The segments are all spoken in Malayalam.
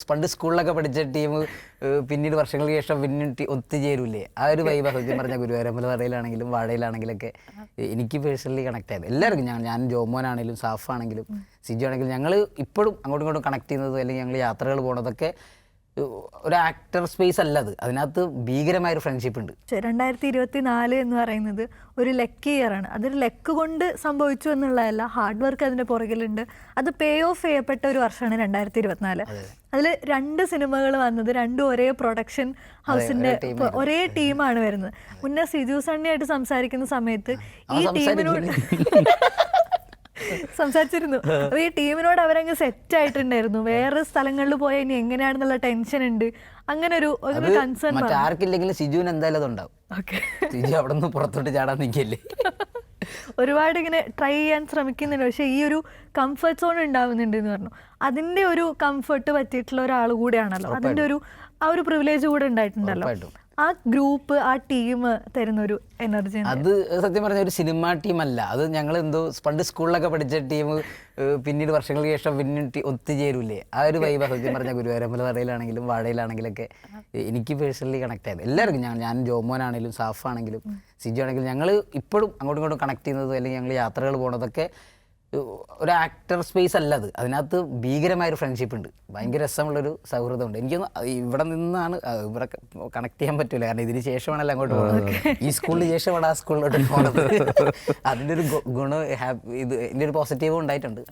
പണ്ട് സ്കൂളിലൊക്കെ പഠിച്ച ടീം പിന്നീട് വർഷങ്ങൾക്ക് ശേഷം പിന്നീട് ടി- ഒത്തുചേരൂലേ ആ ഒരു വൈബ് സത്യം പറഞ്ഞ ഗുരുവായൂരമ്പലവറയിലാണെങ്കിലും വാഴയിലാണെങ്കിലൊക്കെ. എനിക്ക് പേഴ്സണലി കണക്ട് ആയത്. എല്ലാവർക്കും ഞാൻ ഞാൻ ജോമോനാണെങ്കിലും സാഫ് ആണെങ്കിലും സിജു ആണെങ്കിലും ഞങ്ങൾ ഇപ്പോഴും അങ്ങോട്ടും ഇങ്ങോട്ടും കണക്ട് ചെയ്യുന്നത് അല്ലെങ്കിൽ ഞങ്ങൾ യാത്രകൾ പോണതൊക്കെ ഒരു ആക്ടർ സ്പേസ് അല്ല അത് അതിനകത്ത് ഭീകരമായ ഒരു ഫ്രണ്ട്ഷിപ്പ് ഉണ്ട്. രണ്ടായിരത്തി ഇരുപത്തി നാല് എന്ന് പറയുന്നത് ഒരു ലക്ക് ഇയർ ആണ്. അതൊരു ലക്ക് കൊണ്ട് സംഭവിച്ചു എന്നുള്ളതല്ല. ഹാർഡ് വർക്ക് അതിന്റെ പുറകിലുണ്ട്. അത് പേ ഓഫ് ചെയ്യപ്പെട്ട ഒരു വർഷമാണ് രണ്ടായിരത്തി ഇരുപത്തിനാല് അതിൽ രണ്ട് സിനിമകൾ വന്നത് രണ്ടും ഒരേ പ്രൊഡക്ഷൻ ഹൗസിന്റെ ഒരേ ടീമാണ് വരുന്നത്. മുന്നേ സിജു സണ്ണിയായിട്ട് സംസാരിക്കുന്ന സമയത്ത് ഈ ടീമിനോട് സംസാരിച്ചിരുന്നു. അപ്പൊ ഈ ടീമിനോട് അവരങ്ങ് സെറ്റ് ആയിട്ടുണ്ടായിരുന്നു. വേറെ സ്ഥലങ്ങളിൽ പോയാൽ ഇനി എങ്ങനെയാണെന്നുള്ള ടെൻഷൻ ഉണ്ട്. അങ്ങനെ ഒരു കൺസേൺ മറ്റാർക്കില്ലെങ്കിലും സിജുവിന് എന്തായാലും അതുണ്ടാവും. ഓക്കെ. സിജു അവിടെ നിന്ന് പുറത്തോട്ട് ചാടാൻ നിൽക്കല്ലേ ഒരുപാട് ഇങ്ങനെ ട്രൈ ചെയ്യാൻ ശ്രമിക്കുന്നുണ്ട്. പക്ഷെ ഈ ഒരു കംഫർട്ട് സോൺ ഉണ്ടാവുന്നുണ്ട് എന്ന് പറഞ്ഞു. അതിന്റെ ഒരു കംഫർട്ട് പറ്റിയിട്ടുള്ള ഒരാൾ കൂടെയാണല്ലോ. അതിന്റെ ഒരു ആ ഒരു പ്രിവിലേജ് കൂടെ ഉണ്ടായിട്ടുണ്ടല്ലോ. ആ ഗ്രൂപ്പ് ആ ടീം തരുന്ന ഒരു എനർജി അത് സത്യം പറഞ്ഞ ഒരു സിനിമ ടീം അല്ല അത് ഞങ്ങൾ എന്തോ പണ്ട് സ്കൂളിലൊക്കെ പഠിച്ച ടീം പിന്നീട് വർഷങ്ങൾക്ക് ശേഷം പിന്നീട് ടി- ഒത്തുചേരൂലേ. ആ ഒരു വൈബ സത്യം പറഞ്ഞ വാഴയിലാണെങ്കിലും വാഴയിലാണെങ്കിലൊക്കെ എനിക്ക് പേഴ്സണലി കണക്ട് ആയത്. എല്ലാവർക്കും ഞാൻ ഞാൻ ജോമോനാണെങ്കിലും സാഫ് ആണെങ്കിലും സിജു ആണെങ്കിലും ഞങ്ങൾ ഇപ്പോഴും അങ്ങോട്ടും ഇങ്ങോട്ടും കണക്ട് ചെയ്യുന്നത് അല്ലെങ്കിൽ ഞങ്ങൾ യാത്രകൾ പോണതൊക്കെ ഒരു ആക്ടർ സ്പേസ് അല്ല അത് അതിനകത്ത് ഭീകരമായൊരു ഫ്രണ്ട്ഷിപ്പ് ഉണ്ട്. ഭയങ്കര രസമുള്ളൊരു സൗഹൃദമുണ്ട്. എനിക്കൊന്ന് ഇവിടെ നിന്നാണ് ഇവിടെ കണക്ട് ചെയ്യാൻ പറ്റൂല. കാരണം ഇതിന് ശേഷമാണല്ലോ അങ്ങോട്ട് പോകുന്നത് ഈ സ്കൂളിന് ശേഷമാണ് ആ സ്കൂളിലോട്ട് പോകുന്നത് അതിന്റെ ഒരു ഗുണം ഹാപ്പി ഇത് എന്റെ ഒരു പോസിറ്റീവ് ഉണ്ടായിട്ടുണ്ട്.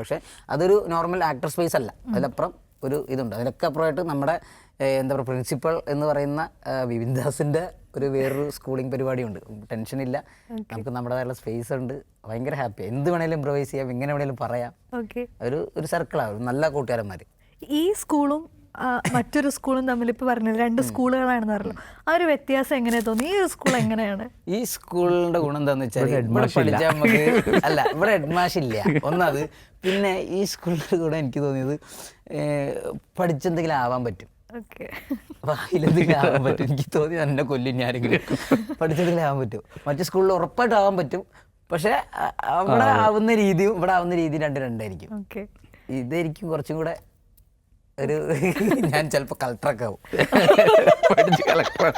പക്ഷേ അതൊരു നോർമൽ ആക്ടർ സ്പേസ് അല്ല. അതിലപ്പുറം ഒരു ഇതുണ്ട്. അതിലൊക്കെ അപ്പുറമായിട്ട് നമ്മുടെ എന്താ പറയുക പ്രിൻസിപ്പൾ എന്ന് പറയുന്ന ഏഹ്, ഒരു വേറൊരു സ്കൂളിംഗ് പരിപാടിയുണ്ട്. ടെൻഷൻ ഇല്ല. നമുക്ക് നമ്മുടേതായുള്ള സ്പേസ് ഉണ്ട്. ഭയങ്കര ഹാപ്പി എന്ത് വേണേലും ഇമ്പ്രവൈസ് ചെയ്യാം എങ്ങനെ വേണേലും പറയാം. ഒരു ഒരു സർക്കിളാണ് നല്ല കൂട്ടുകാരന്മാർ ഈ സ്കൂളും മറ്റൊരു സ്കൂളും തമ്മിൽ ഇപ്പൊ പറഞ്ഞത് രണ്ട് സ്കൂളുകളാണെന്ന് പറഞ്ഞു ആ ഒരു വ്യത്യാസം എങ്ങനെ തോന്നി? ഈ ഒരു സ്കൂൾ എങ്ങനെയാണ്? ഈ സ്കൂളിന്റെ ഗുണം എന്താന്ന് വെച്ചാൽ ഇവിടെ പഠിച്ചാൽ നമുക്ക് അല്ല ഇവിടെ ഹെഡ്മാഷ് ഇല്ല. ഒന്നത് പിന്നെ ഈ സ്കൂളിന്റെ ഗുണം എനിക്ക് തോന്നിയത് പഠിച്ചെന്തെങ്കിലും ആവാൻ പറ്റും. ആവാൻ പറ്റും? എനിക്ക് തോന്നി എന്നെ കൊല്ലും ഞാനെങ്കിലും പഠിച്ചെന്തെങ്കിലും ആവാൻ പറ്റും. മറ്റു സ്കൂളിൽ ഉറപ്പായിട്ട് ആവാൻ പറ്റും. പക്ഷെ അവിടെ ആവുന്ന രീതിയും ഇവിടെ ആവുന്ന രീതിയും രണ്ട് രണ്ടായിരിക്കും. ഓക്കെ. ഇതായിരിക്കും കുറച്ചും കൂടെ ഒരു ഞാൻ ചിലപ്പോൾ കളക്ടറൊക്കെ ആവും. പഠിച്ച് കളക്ടർ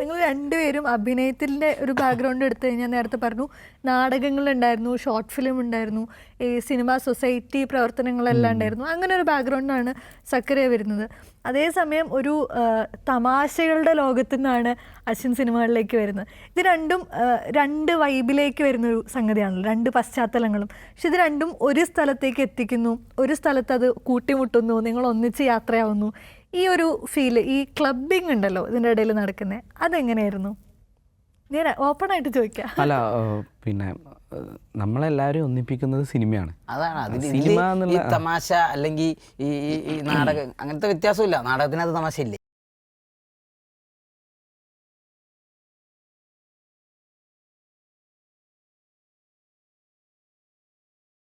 നിങ്ങൾ. രണ്ടുപേരും അഭിനയത്തിന്റെ ഒരു ബാക്ക്ഗ്രൗണ്ട് എടുത്തു കഴിഞ്ഞാൽ നേരത്തെ പറഞ്ഞു നാടകങ്ങളുണ്ടായിരുന്നു ഷോർട്ട് ഫിലിം ഉണ്ടായിരുന്നു ഈ സിനിമ സൊസൈറ്റി പ്രവർത്തനങ്ങളെല്ലാം ഉണ്ടായിരുന്നു. അങ്ങനെ ഒരു ബാക്ക്ഗ്രൗണ്ടാണ് സക്കറിയ വരുന്നത്. അതേസമയം ഒരു തമാശകളുടെ ലോകത്തു നിന്നാണ് അശ്വിൻ സിനിമകളിലേക്ക് വരുന്നത്. ഇത് രണ്ടും രണ്ട് വൈബിലേക്ക് വരുന്ന ഒരു സംഗതിയാണല്ലോ രണ്ട് പശ്ചാത്തലങ്ങളും. പക്ഷെ ഇത് രണ്ടും ഒരു സ്ഥലത്തേക്ക് എത്തിക്കുന്നു ഒരു സ്ഥലത്ത് അത് കൂട്ടിമുട്ടുന്നു നിങ്ങൾ ഒന്നിച്ച് യാത്രയാവുന്നു ഈ ഒരു ഫീൽ ഈ ക്ലബിംഗ് ഉണ്ടല്ലോ ഇതിന്റെ ഇടയിൽ നടക്കുന്നത് അതെങ്ങനെയായിരുന്നു? ഞാൻ ഓപ്പൺ ആയിട്ട് ചോദിക്കാം. അല്ല പിന്നെ നമ്മളെല്ലാവരും ഒന്നിപ്പിക്കുന്നത് സിനിമയാണ്. അതാണ്. അതിന് സിനിമ തമാശ അല്ലെങ്കിൽ ഈ നാടകം അങ്ങനത്തെ വ്യത്യാസമില്ല. നാടകത്തിനകത്ത് തമാശയില്ലേ?